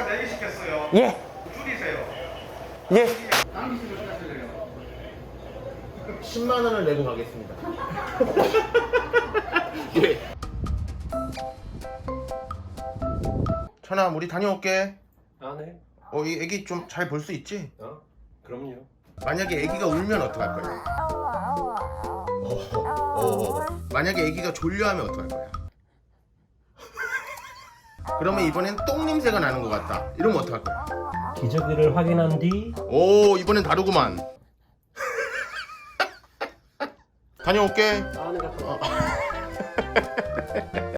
식사 4개 시켰어요. 예. 줄이세요. 예. 남기시면 시켰어요. 10만 원을 내고 가겠습니다. 예. 천아, 우리 다녀올게. 아 네. 어, 이 애기 좀 잘 볼 수 있지? 어? 그럼요. 만약에 애기가 울면 어떡할 거야? 어, 어, 만약에 애기가 졸려하면 어떡할 거야? 그러면 이번엔 똥 냄새가 나는 것 같다. 이러면 어떡할 거야? 기저귀를 확인한 뒤 오, 이번엔 다르구만. 다녀올게. 아, 네, 갔다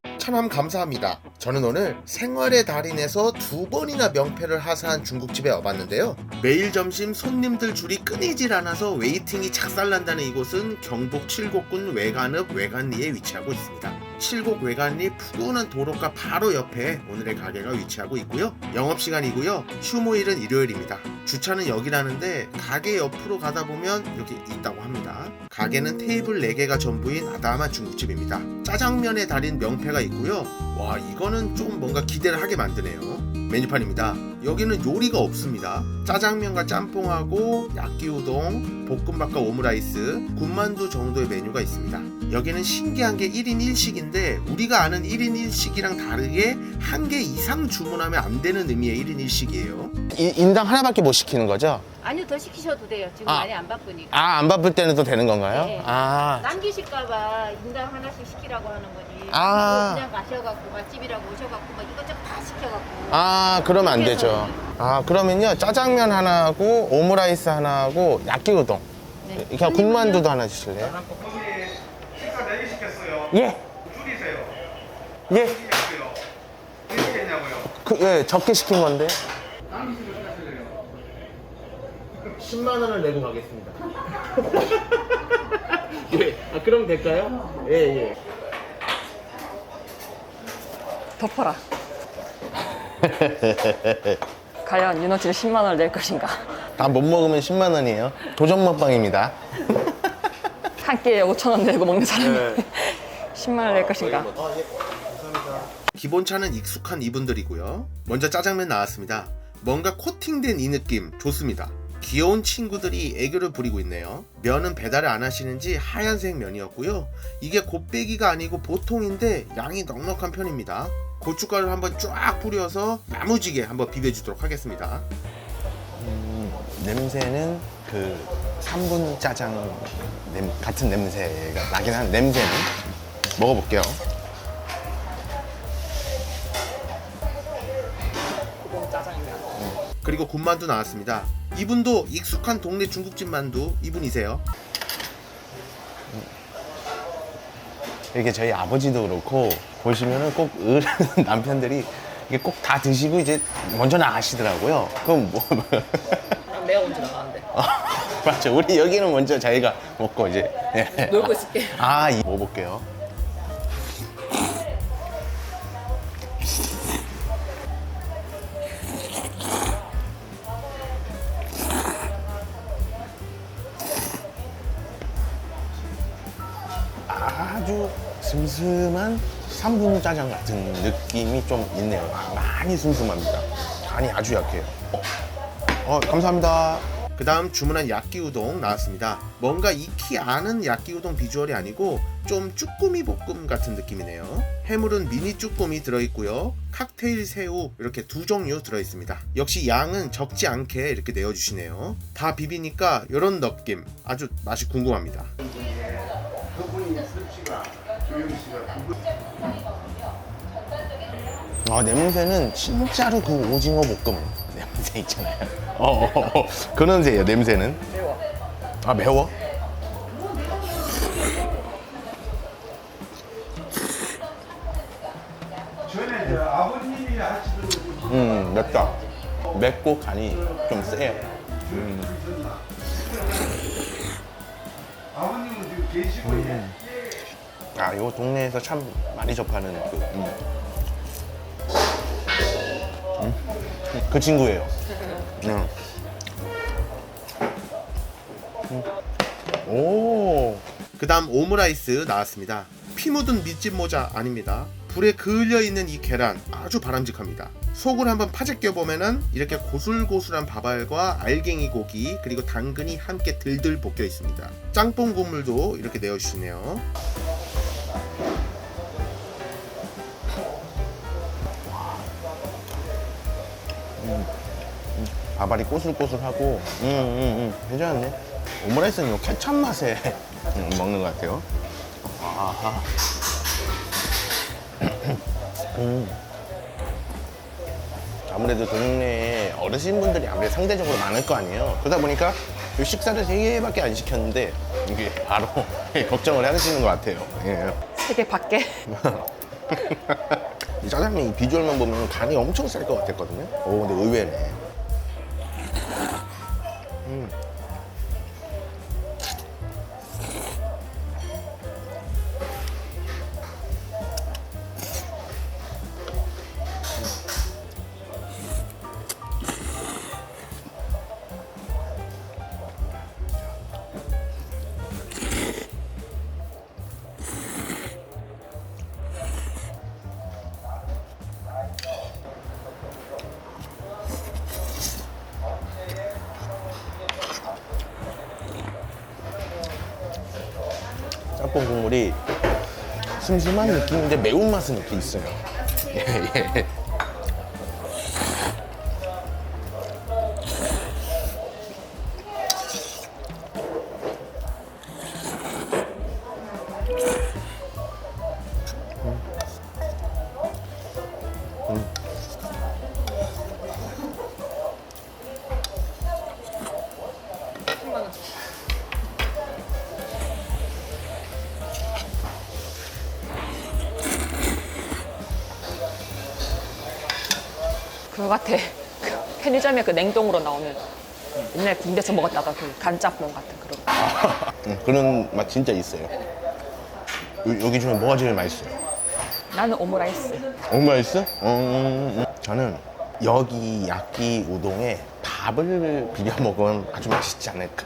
참 감사합니다. 저는 오늘 생활의 달인에서 두 번이나 명패를 하사한 중국집에 와봤는데요. 매일 점심 손님들 줄이 끊이질 않아서 웨이팅이 착살난다는 이곳은 경북 칠곡군 외관읍 외관리에 위치하고 있습니다. 칠곡 외관리 푸근한 도로가 바로 옆에 오늘의 가게가 위치하고 있고요. 영업시간이고요. 휴무일은 일요일입니다. 주차는 여기라는데 가게 옆으로 가다 보면 여기 있다고 합니다. 가게는 테이블 4개가 전부인 아담한 중국집입니다. 짜장면의 달인 명패가 있고요. 와 이거는 좀 뭔가 기대를 하게 만드네요. 메뉴판입니다. 여기는 요리가 없습니다. 짜장면과 짬뽕하고 야끼우동, 볶음밥과 오므라이스, 군만두 정도의 메뉴가 있습니다. 여기는 신기한 게 1인 1식인데 우리가 아는 1인 1식이랑 다르게 한 개 이상 주문하면 안 되는 의미의 1인 1식이에요. 인당 하나밖에 못 시키는 거죠? 아니요 더 시키셔도 돼요 지금 아. 많이 안 바쁘니까 아, 안 바쁠 때는 또 되는 건가요? 네. 아, 남기실까봐 인당 하나씩 시키라고 하는 거지 아. 이거 그냥 가셔갖고 맛집이라고 오셔갖고 막 이것저것 다 시켜갖고 아, 그러면 안 되죠. 아, 그러면요. 짜장면 하나 하고, 오므라이스 하나 하고, 야끼우동. 네. 그냥 국만두도 하나 주실래요? 거기 식사 4개 시켰어요. 예. 줄이세요. 예. 그, 예, 적게 시킨 건데. 남기시면 시켰어요. 10만 원을 내고 가겠습니다. 예. 아, 그럼 될까요? 예, 예. 덮어라. 과연 윤호치를 10만 원을 낼 것인가? 다 못 먹으면 10만 원이에요. 도전 먹방입니다. 한 끼에 5천 원 내고 먹는 사람이 10만 원을 낼 것인가? 기본 차는 익숙한 이분들이고요. 먼저 짜장면 나왔습니다. 뭔가 코팅된 이 느낌 좋습니다. 귀여운 친구들이 애교를 부리고 있네요. 면은 배달을 안 하시는지 하얀색 면이었고요. 이게 곱빼기가 아니고 보통인데 양이 넉넉한 편입니다. 고춧가루를 한번 쫙 뿌려서 야무지게 한번 비벼주도록 하겠습니다. 음, 냄새는 그 3분 짜장 냄, 같은 냄새가 나긴 한 냄새는 먹어볼게요. 그리고 군만두 나왔습니다. 이분도 익숙한 동네 중국집 만두 이분이세요. 이게 저희 아버지도 그렇고 보시면은 꼭 어른 남편들이 이게 꼭 다 드시고 이제 먼저 나가시더라고요. 그럼 뭐 내가 먼저 나가는데. 맞죠? 우리 여기는 먼저 자기가 먹고 이제 예. 놀고 있을게. 아, 이- 먹어볼게요. 아주 슴슴한 3분 짜장 같은 느낌이 좀 있네요. 아, 많이 슴슴합니다. 간이 아주 약해요. 어, 어, 감사합니다. 그 다음 주문한 야끼우동 나왔습니다. 뭔가 익히 아는 야끼우동 비주얼이 아니고 좀 쭈꾸미 볶음 같은 느낌이네요. 해물은 미니 쭈꾸미 들어있고요. 칵테일 새우 이렇게 두 종류 들어있습니다. 역시 양은 적지 않게 이렇게 내어주시네요. 다 비비니까 이런 느낌 아주 맛이 궁금합니다. 아 냄새는 진짜로 그 오징어 볶음 냄새 있잖아요. 어, 어, 어. 그 냄새예요. 냄새는. 매워. 아 매워? 음 맵다. 맵고 간이 좀 세요. 아버님은 지금 계시고 예. 아 이거 동네에서 참 많이 접하는 그. 음. 음. 그 친구예요. 음. 음. 오. 그 다음 오므라이스 나왔습니다. 피 묻은 밑집 모자 아닙니다. 불에 그을려 있는 이 계란 아주 바람직합니다. 속을 한번 파재 껴보면은 이렇게 고슬고슬한 밥알과 알갱이 고기 그리고 당근이 함께 들들 볶여 있습니다. 짬뽕 국물도 이렇게 내어주시네요. 밥알이 꼬슬꼬슬하고 음, 음, 음. 괜찮네 오므라이스는 이 케찹 맛에 음, 먹는 것 같아요 아하 음. 아무래도 동네에 어르신분들이 아무래도 상대적으로 많을 거 아니에요 그러다 보니까 이 식사를 세 개밖에 안 시켰는데 이게 바로 걱정을 하시는 것 같아요 예. 세계 밖에. 이 짜장면 이 비주얼만 보면 간이 엄청 셀것 같았거든요. 오, 근데 의외네. 음. 짬뽕 국물이 슴슴한 느낌인데 매운맛은 이렇게 있어요. 예, 예. 그거 같아. 그 편의점에 그 냉동으로 나오는 옛날 군대에서 먹었다가 그 간짬뽕 같은 그런 거. 음, 그런 맛 진짜 있어요. 요- 여기 중에 뭐가 제일 맛있어요? 나는 오므라이스. 너무 맛있어? 음, 음, 음. 저는 여기 야끼 우동에 밥을 비벼 먹으면 아주 맛있지 않을까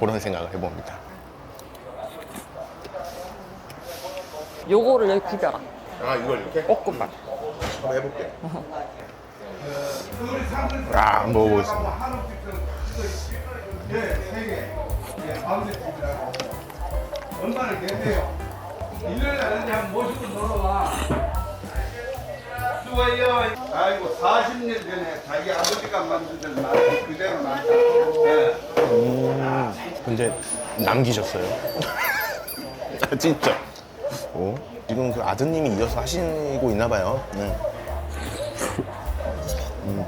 그런 생각을 해봅니다. 요거를 여기 비벼라. 아 이걸 이렇게? 볶음밥. 한번 해볼게요. 아, 먹어보겠습니다. 네, 세 개. 예, 가운데 집이라고. 얼마나 계세요? 일요일 날 언제 한번 모시고 놀러와. 수고해요. 아이고, 40년 전에 자기 아버지가 만들던 맛 그대로 만다. 예. 음, 근데 남기셨어요? 아, 진짜. 오, 지금 그 아드님이 이어서 하시고 있나 봐요. 네. 음.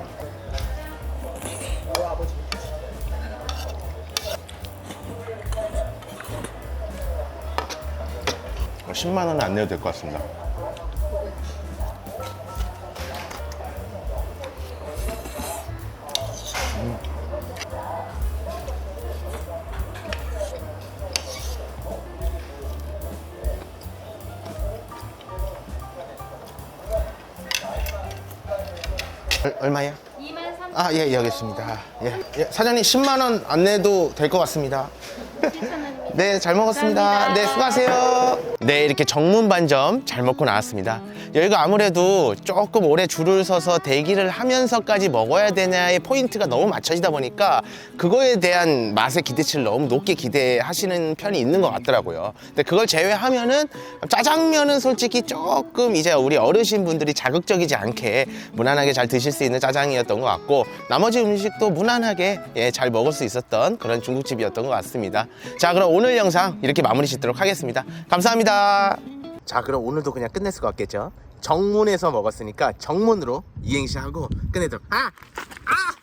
어, 10만 원은 안 내도 될 것 같습니다. 얼, 얼마야? 2만 3천 아, 예, 예, 알겠습니다. 예, 예, 사장님 10만 원 안 내도 될 것 같습니다. 네, 잘 먹었습니다. 네, 수고하세요. 네, 이렇게 정문 반점 잘 먹고 나왔습니다. 여기가 아무래도 조금 오래 줄을 서서 대기를 하면서까지 먹어야 되냐의 포인트가 너무 맞춰지다 보니까 그거에 대한 맛의 기대치를 너무 높게 기대하시는 편이 있는 것 같더라고요. 근데 그걸 제외하면은 짜장면은 솔직히 조금 이제 우리 어르신 분들이 자극적이지 않게 무난하게 잘 드실 수 있는 짜장이었던 것 같고 나머지 음식도 무난하게 예, 잘 먹을 수 있었던 그런 중국집이었던 것 같습니다. 자, 그럼 오늘 영상 이렇게 마무리 짓도록 하겠습니다. 감사합니다. 자, 그럼 오늘도 그냥 끝냈을 것 같겠죠? 정문에서 먹었으니까 정문으로 이행시 하고 끝내도록. 아! 아!